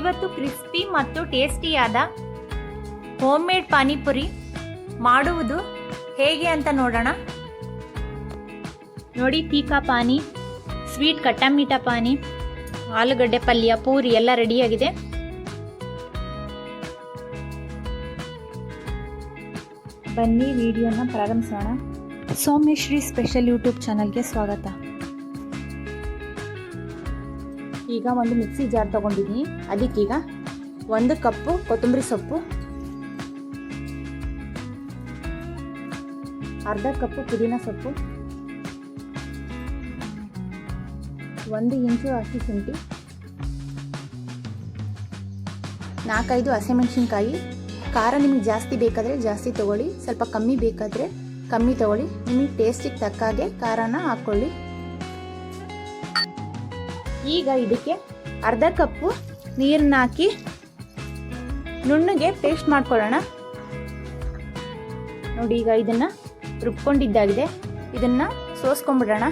ಇವತ್ತು ಕ್ರಿಸ್ಪಿ ಮತ್ತು ಟೇಸ್ಟಿಯಾದ home made panipuri ಮಾಡುವುದು ಹೇಗೆ ಅಂತ ನೋಡೋಣ. ನೋಡಿ ತೀಕಾ ಪಾನಿ, ಸ್ವೀಟ್ ಕಟ್ಟಮೀಟ ಪಾನಿ, ಆಲೂಗಡ್ಡೆ ಪಲ್ಯ, ಪೂರಿ ಎಲ್ಲ ರೆಡಿಯಾಗಿದೆ. ಬನ್ನಿ, ವಿಡಿಯೋನ ಪ್ರಾರಂಭಿಸೋಣ. ಸೌಮ್ಯಶ್ರೀ ಸ್ಪೆಷಲ್ ಯೂಟ್ಯೂಬ್ ಚಾನಲ್ಗೆ ಸ್ವಾಗತ. ಈಗ ಒಂದು ಮಿಕ್ಸಿ ಜಾರ್ ತಗೊಂಡಿದ್ದೀನಿ. ಅದಕ್ಕೀಗ ಒಂದು ಕಪ್ಪು ಕೊತ್ತಂಬರಿ ಸೊಪ್ಪು, ಅರ್ಧ ಕಪ್ಪು ಪುದೀನ ಸೊಪ್ಪು, ಒಂದು ಇಂಚು ಹಸಿ ಶುಂಠಿ, ನಾಲ್ಕೈದು ಹಸಿಮೆಣಸಿನ್ಕಾಯಿ. ಖಾರ ನಿಮಗೆ ಜಾಸ್ತಿ ಬೇಕಾದರೆ ಜಾಸ್ತಿ ತಗೊಳ್ಳಿ. ಸ್ವಲ್ಪ ಕಮ್ಮಿ ಬೇಕಾದರೆ ಕಮ್ಮಿ ತಗೊಳ್ಳಿ. ನಿಮಗೆ ಟೇಸ್ಟಿಗೆ ತಕ್ಕ ಹಾಗೆ ಖಾರನ ಹಾಕ್ಕೊಳ್ಳಿ. ಈಗ ಇದಕ್ಕೆ ಅರ್ಧ ಕಪ್ಪು ನೀರನ್ನ ಹಾಕಿ ನುಣ್ಣಗೆ ಪೇಸ್ಟ್ ಮಾಡ್ಕೊಳ್ಳೋಣ. ನೋಡಿ ಈಗ ಇದನ್ನ ರುಬ್ಕೊಂಡಿದ್ದಾಗಿದೆ. ಇದನ್ನ ಸೋಸ್ಕೊಂಡ್ಬಿಡೋಣ.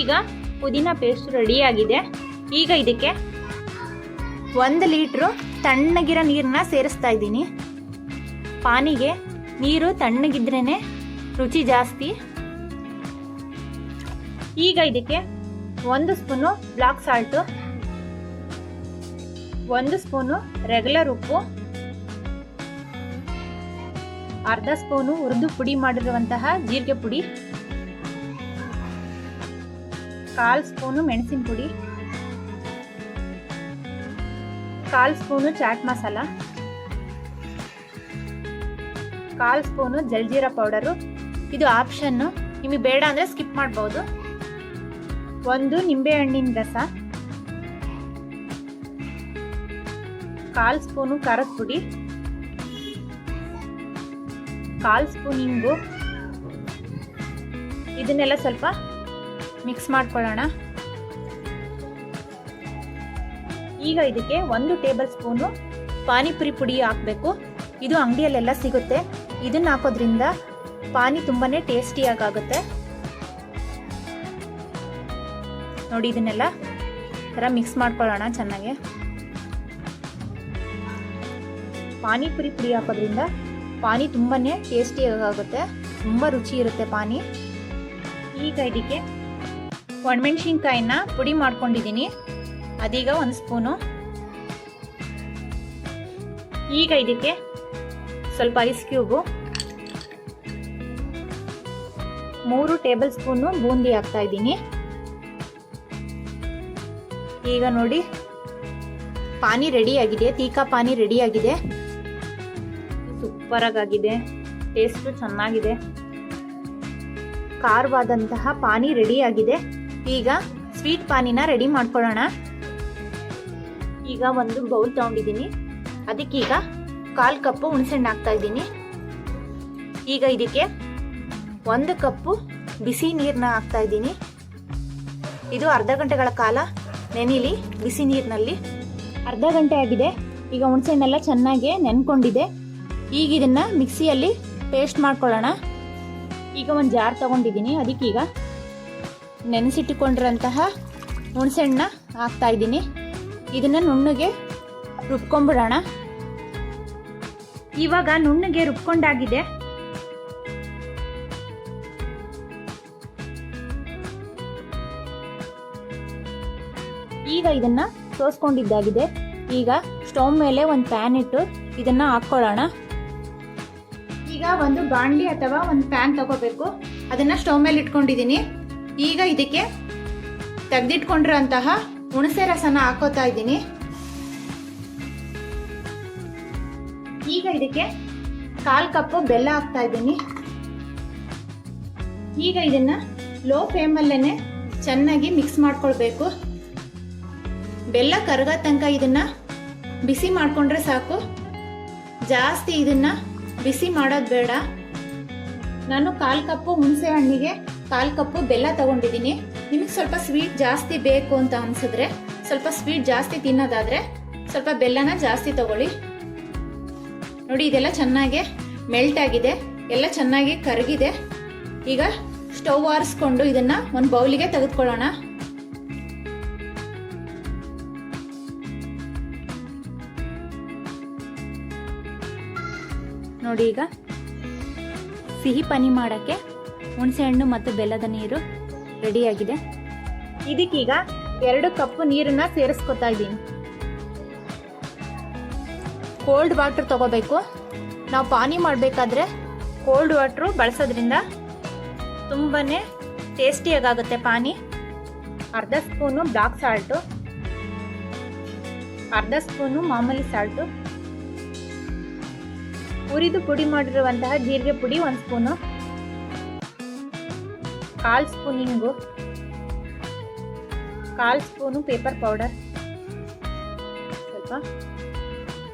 ಈಗ ಪುದೀನ ಪೇಸ್ಟ್ ರೆಡಿಯಾಗಿದೆ. ಈಗ ಇದಕ್ಕೆ ಒಂದು ಲೀಟ್ರು ತಣ್ಣಗಿರೋ ನೀರನ್ನ ಸೇರಿಸ್ತಾ ಇದ್ದೀನಿ. ಪಾನಿಗೆ ನೀರು ತಣ್ಣಗಿದ್ರೇ ರುಚಿ ಜಾಸ್ತಿ. ಈಗ ಇದಕ್ಕೆ ಒಂದು ಸ್ಪೂನು ಬ್ಲಾಕ್ ಸಾಲ್ಟು, ಒಂದು ಸ್ಪೂನು ರೆಗ್ಯುಲರ್ ಉಪ್ಪು, ಅರ್ಧ ಸ್ಪೂನು ಹುರಿದು ಪುಡಿ ಮಾಡಿರುವಂತಹ ಜೀರಿಗೆ ಪುಡಿ. ಕಾಲು ಸ್ಪೂನು ಮೆಣಸಿನ ಪುಡಿ, ಕಾಲು ಸ್ಪೂನು ಚಾಟ್ ಮಸಾಲ, ಕಾಲು ಸ್ಪೂನು ಜಲ್ಜೀರಾ ಪೌಡರು. ಇದು ಆಪ್ಷನ್ನು ನಿಮಗೆ ಬೇಡ ಅಂದರೆ ಸ್ಕಿಪ್ ಮಾಡ್ಬೋದು. ಒಂದು ನಿಂಬೆ ಹಣ್ಣಿನ ರಸ, ಕಾಲು ಸ್ಪೂನು ಖಾರದ ಪುಡಿ, ಕಾಲು ಸ್ಪೂನ್ ಇಂಗು ಇದನ್ನೆಲ್ಲ ಸ್ವಲ್ಪ ಮಿಕ್ಸ್ ಮಾಡ್ಕೊಳ್ಳೋಣ. ಈಗ ಇದಕ್ಕೆ ಒಂದು ಟೇಬಲ್ ಸ್ಪೂನು ಪಾನಿಪುರಿ ಪುಡಿ ಹಾಕಬೇಕು. ಇದು ಅಂಗಡಿಯಲ್ಲೆಲ್ಲ ಸಿಗುತ್ತೆ. ಇದನ್ನ ಹಾಕೋದ್ರಿಂದ ಪಾನಿ ತುಂಬಾ ಟೇಸ್ಟಿಯಾಗುತ್ತೆ ನೋಡಿ ಇದನ್ನೆಲ್ಲ ಥರ ಮಿಕ್ಸ್ ಮಾಡ್ಕೊಳ್ಳೋಣ ಚೆನ್ನಾಗಿ. ಪಾನಿಪುರಿ ಪುಡಿ ಹಾಕೋದ್ರಿಂದ ಪಾನಿ ತುಂಬಾ ಟೇಸ್ಟಿಯಾಗುತ್ತೆ ತುಂಬ ರುಚಿ ಇರುತ್ತೆ ಪಾನಿ. ಈಗ ಇದಕ್ಕೆ ಒಣಮೆಣ್ಸಿನ್ಕಾಯಿನ ಪುಡಿ ಮಾಡ್ಕೊಂಡಿದ್ದೀನಿ. ಅದೀಗ ಒಂದು ಸ್ಪೂನು. ಈಗ ಇದಕ್ಕೆ ಸ್ವಲ್ಪ ಐಸ್ ಕ್ಯೂಬು. ಮೂರು ಟೇಬಲ್ ಸ್ಪೂನು ಬೂಂದಿ ಹಾಕ್ತಾ ಇದ್ದೀನಿ. ಈಗ ನೋಡಿ, ಪಾನಿ ರೆಡಿ ಆಗಿದೆ ತೀಕಾ ಪಾನಿ ರೆಡಿ ಆಗಿದೆ. ಸೂಪರ್ ಆಗಿದೆ ಟೇಸ್ಟು ಚೆನ್ನಾಗಿದೆ. ಖಾರವಾದಂತಹ ಪಾನಿ ರೆಡಿ ಆಗಿದೆ. ಈಗ ಸ್ವೀಟ್ ಪಾನಿನ ರೆಡಿ ಮಾಡ್ಕೊಳ್ಳೋಣ. ಈಗ ಒಂದು ಬೌಲ್ ತಗೊಂಡಿದ್ದೀನಿ. ಅದಕ್ಕೀಗ ಕಾಲು ಕಪ್ಪು ಹುಣಸೆಹಣ್ಣು ಹಾಕ್ತಾ ಇದ್ದೀನಿ. ಈಗ ಇದಕ್ಕೆ ಒಂದು ಕಪ್ಪು ಬಿಸಿ ನೀರನ್ನ ಹಾಕ್ತಾ ಇದ್ದೀನಿ. ಇದು ಅರ್ಧ ಗಂಟೆಗಳ ಕಾಲ ನೆನಿಲಿ ಬಿಸಿ ನೀರಿನಲ್ಲಿ. ಅರ್ಧ ಗಂಟೆ ಆಗಿದೆ. ಈಗ ಹುಣಸೆಹಣ್ಣೆಲ್ಲ ಚೆನ್ನಾಗಿ ನೆನ್ಕೊಂಡಿದೆ. ಈಗ ಇದನ್ನ ಮಿಕ್ಸಿಯಲ್ಲಿ ಪೇಸ್ಟ್ ಮಾಡ್ಕೊಳ್ಳೋಣ. ಈಗ ಒಂದು ಜಾರ್ ತಗೊಂಡಿದ್ದೀನಿ. ಅದಕ್ಕೀಗ ನೆನೆಸಿಟ್ಟುಕೊಂಡಿರೋಂತಹ ಹಾಕ್ತಾ ಇದ್ದೀನಿ. ಇದನ್ನ ನುಣ್ಣಗೆ ರುಬ್ಕೊಂಡ್ಬಿಡೋಣ ಇವಾಗ ನುಣ್ಣಗೆ ರುಬ್ಕೊಂಡಾಗಿದೆ. ಈಗ ಇದನ್ನ ಸೋಸ್ಕೊಂಡಿದ್ದಾಗಿದೆ ಈಗ ಸ್ಟವ್ ಮೇಲೆ ಒಂದು ಪ್ಯಾನ್ ಇಟ್ಟು ಇದನ್ನ ಹಾಕ್ಕೊಳ್ಳೋಣ ಈಗ ಒಂದು ಬಾಂಡ್ಲಿ ಅಥವಾ ಒಂದು ಪ್ಯಾನ್ ತಗೋಬೇಕು. ಅದನ್ನ ಸ್ಟವ್ ಮೇಲೆ ಇಟ್ಕೊಂಡಿದ್ದೀನಿ. ಈಗ ಇದಕ್ಕೆ ತೆಗೆದಿಟ್ಕೊಂಡಿರೋಂತಹ ಹುಣಸೆ ರಸನ ಹಾಕೋತಾ ಇದ್ದೀನಿ. ಈಗ ಇದಕ್ಕೆ ಕಾಲು ಕಪ್ಪು ಬೆಲ್ಲ ಹಾಕ್ತಾ ಇದ್ದೀನಿ. ಈಗ ಇದನ್ನ ಲೋ ಫ್ಲೇಮಲ್ಲೇ ಚೆನ್ನಾಗಿ ಮಿಕ್ಸ್ ಮಾಡ್ಕೊಳ್ಬೇಕು. ಬೆಲ್ಲ ಕರಗ ತನಕ ಇದನ್ನ ಬಿಸಿ ಮಾಡ್ಕೊಂಡ್ರೆ ಸಾಕು. ಜಾಸ್ತಿ ಇದನ್ನ ಬಿಸಿ ಮಾಡೋದು ಬೇಡ. ನಾನು ಕಾಲು ಕಪ್ಪು ಹುಣಸೆ ಹಣ್ಣಿಗೆ ಕಾಲು ಕಪ್ಪು, ಬೆಲ್ಲ ತಗೊಂಡಿದ್ದೀನಿ. ನಿಮಗೆ ಸ್ವಲ್ಪ ಸ್ವೀಟ್ ಜಾಸ್ತಿ ಬೇಕು ಅಂತ ಅನ್ಸಿದ್ರೆ, ಸ್ವಲ್ಪ ಸ್ವೀಟ್ ಜಾಸ್ತಿ ತಿನ್ನೋದಾದ್ರೆ ಸ್ವಲ್ಪ ಬೆಲ್ಲನ ಜಾಸ್ತಿ ತಗೊಳ್ಳಿ. ನೋಡಿ, ಇದೆಲ್ಲ ಚೆನ್ನಾಗಿ ಮೆಲ್ಟ್ ಆಗಿದೆ. ಎಲ್ಲ ಚೆನ್ನಾಗಿ ಕರಗಿದೆ. ಈಗ ಸ್ಟವ್ ಆರಿಸ್ಕೊಂಡು ಇದನ್ನ ಒಂದು ಬೌಲಿಗೆ ತೆಗೆದುಕೊಳ್ಳೋಣ. ನೋಡಿ, ಈಗ ಸಿಹಿ ಪನಿ ಮಾಡೋಕ್ಕೆ ಹುಣಸೆಹಣ್ಣು ಮತ್ತು ಬೆಲ್ಲದ ನೀರು ರೆಡಿಯಾಗಿದೆ. ಇದಕ್ಕೀಗ ಎರಡು ಕಪ್ಪು ನೀರನ್ನ ಸೇರಿಸ್ಕೊತಾ ಇದ್ದೀನಿ. ಕೋಲ್ಡ್ ವಾಟರ್ ತಗೋಬೇಕು. ನಾವು ಪಾನಿ ಮಾಡಬೇಕಾದ್ರೆ ಕೋಲ್ಡ್ ವಾಟ್ರು ಬಳಸೋದ್ರಿಂದ ತುಂಬಾ ಟೇಸ್ಟಿಯಾಗುತ್ತೆ ಪಾನಿ. ಅರ್ಧ ಸ್ಪೂನು ಬ್ಲಾಕ್ ಸಾಲ್ಟು, ಅರ್ಧ ಸ್ಪೂನು ಮಾಮೂಲಿ ಸಾಲ್ಟು. ಹುರಿದು ಪುಡಿ ಮಾಡಿರುವಂತಹ ಜೀರಿಗೆ ಪುಡಿ ಒಂದು ಸ್ಪೂನು. ಕಾಲು ಸ್ಪೂನ್ ಕಾಲು ಸ್ಪೂನು ಪೇಪರ್ ಪೌಡರ್. ಸ್ವಲ್ಪ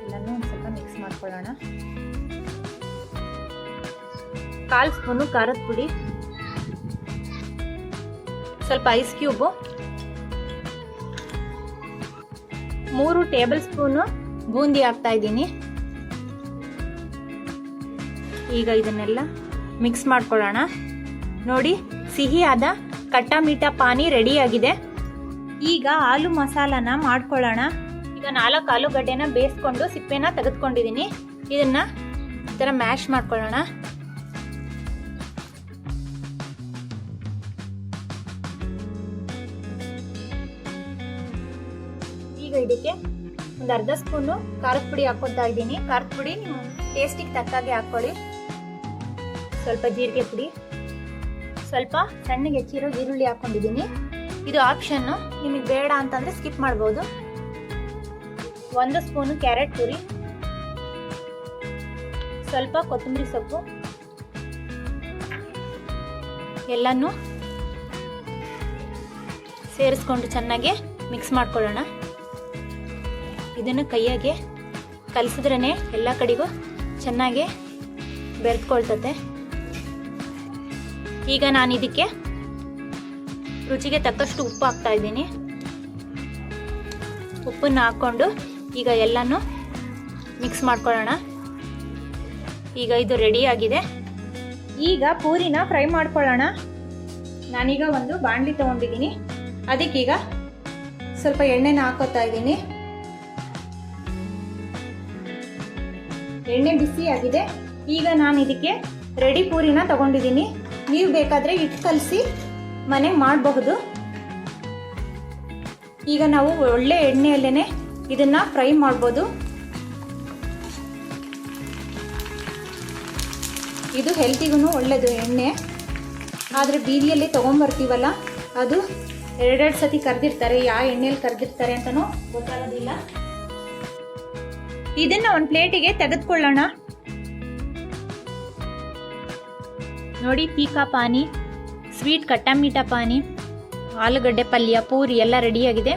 ಎಲ್ಲನೂ ಸ್ವಲ್ಪ ಮಿಕ್ಸ್ ಮಾಡ್ಕೊಳ್ಳೋಣ. ಕಾಲ್ ಸ್ಪೂನು ಖಾರದ ಪುಡಿ. ಸ್ವಲ್ಪ ಐಸ್ ಕ್ಯೂಬು. ಮೂರು ಟೇಬಲ್ ಸ್ಪೂನು ಬೂಂದಿ ಹಾಕ್ತಾ ಇದ್ದೀನಿ. ಈಗ ಇದನ್ನೆಲ್ಲ ಮಿಕ್ಸ್ ಮಾಡ್ಕೊಳ್ಳೋಣ. ನೋಡಿ ಸಿಹಿಯಾದ ಕಟ್ಟ ಮೀಠ ಪಾನಿ ರೆಡಿಯಾಗಿದೆ. ಈಗ ಆಲೂ ಮಸಾಲಾನ ಮಾಡ್ಕೊಳ್ಳೋಣ. ಈಗ ನಾಲ್ಕು ಆಲೂಗಡ್ಡೆನ ಬೇಯಿಸ್ಕೊಂಡು ಸಿಪ್ಪೆನ ತೆಗೆದುಕೊಂಡಿದ್ದೀನಿ. ಇದನ್ನು ಈ ಥರ ಮ್ಯಾಶ್ ಮಾಡ್ಕೊಳ್ಳೋಣ. ಈಗ ಇದಕ್ಕೆ ಒಂದು ಅರ್ಧ ಸ್ಪೂನು ಖಾರದ ಪುಡಿ ಹಾಕೊತಾ ಇದ್ದೀನಿ. ಖಾರದ ಪುಡಿ ನೀವು ಟೇಸ್ಟಿಗೆ ತಕ್ಕಾಗೆ ಹಾಕ್ಕೊಳ್ಳಿ. ಸ್ವಲ್ಪ ಜೀರಿಗೆ ಪುಡಿ. ಸ್ವಲ್ಪ ಸಣ್ಣಗೆ ಹೆಚ್ಚಿರೋ ಈರುಳ್ಳಿ ಹಾಕೊಂಡಿದ್ದೀನಿ. ಇದು ಆಪ್ಷನ್ನು ನಿಮಗೆ ಬೇಡ ಅಂತಂದರೆ ಸ್ಕಿಪ್ ಮಾಡ್ಬೋದು. ಒಂದು ಸ್ಪೂನು ಕ್ಯಾರೆಟ್ ಪುರಿ. ಸ್ವಲ್ಪ ಕೊತ್ತಂಬರಿ ಸೊಪ್ಪು. ಎಲ್ಲನೂ ಸೇರಿಸ್ಕೊಂಡು ಚೆನ್ನಾಗಿ ಮಿಕ್ಸ್ ಮಾಡ್ಕೊಳ್ಳೋಣ. ಇದನ್ನು ಕೈಯಾಗೆ ಕಲಸಿದ್ರೇ ಎಲ್ಲ ಕಡೆಗೂ ಚೆನ್ನಾಗಿ ಬೆರೆತ್ಕೊಳ್ತತೆ ಈಗ ನಾನು ಇದಕ್ಕೆ ರುಚಿಗೆ ತಕ್ಕಷ್ಟು ಉಪ್ಪು ಹಾಕ್ತಾ ಇದ್ದೀನಿ. ಉಪ್ಪನ್ನು ಹಾಕ್ಕೊಂಡು ಈಗ ಎಲ್ಲನೂ ಮಿಕ್ಸ್ ಮಾಡ್ಕೊಳ್ಳೋಣ. ಈಗ ಇದು ರೆಡಿ ಆಗಿದೆ. ಈಗ ಪೂರಿನ ಫ್ರೈ ಮಾಡ್ಕೊಳ್ಳೋಣ. ನಾನೀಗ ಒಂದು ಬಾಣಲಿ ತೊಗೊಂಡಿದ್ದೀನಿ. ಅದಕ್ಕೀಗ ಸ್ವಲ್ಪ ಎಣ್ಣೆನ ಹಾಕೋತಾ ಇದ್ದೀನಿ. ಎಣ್ಣೆ ಆಗಿದೆ. ಈಗ ನಾನು ಇದಕ್ಕೆ ರೆಡಿ ಪೂರಿನ ತಗೊಂಡಿದ್ದೀನಿ. ನೀವು ಬೇಕಾದರೆ ಹಿಟ್ಟು ಕಲಸಿ ಮನೆಗೆ ಮಾಡಬಹುದು. ಈಗ ನಾವು ಒಳ್ಳೆ ಎಣ್ಣೆಯಲ್ಲೇ ಇದನ್ನ ಫ್ರೈ ಮಾಡ್ಬೋದು. ಇದು ಹೆಲ್ತಿಗೂ ಒಳ್ಳೆಯದು ಎಣ್ಣೆ. ಆದರೆ ಬೀದಿಯಲ್ಲಿ ತೊಗೊಂಬರ್ತೀವಲ್ಲ, ಅದು ಎರಡೆರಡು ಸತಿ ಕರೆದಿರ್ತಾರೆ ಯಾವ ಎಣ್ಣೆಯಲ್ಲಿ ಕರೆದಿರ್ತಾರೆ ಅಂತಲೂ ಗೊತ್ತಾಗೋದಿಲ್ಲ. ಇದನ್ನ ಒಂದು ಪ್ಲೇಟಿಗೆ ತೆಗೆದುಕೊಳ್ಳೋಣ. ನೋಡಿ ಪೀಕಾ ಪಾನಿ ಸ್ವೀಟ್ ಕಟ್ಟ ಮೀಠ ಪಾನಿ ಆಲೂಗಡ್ಡೆ ಪಲ್ಯ ಪೂರಿ ಎಲ್ಲ ರೆಡಿಯಾಗಿದೆ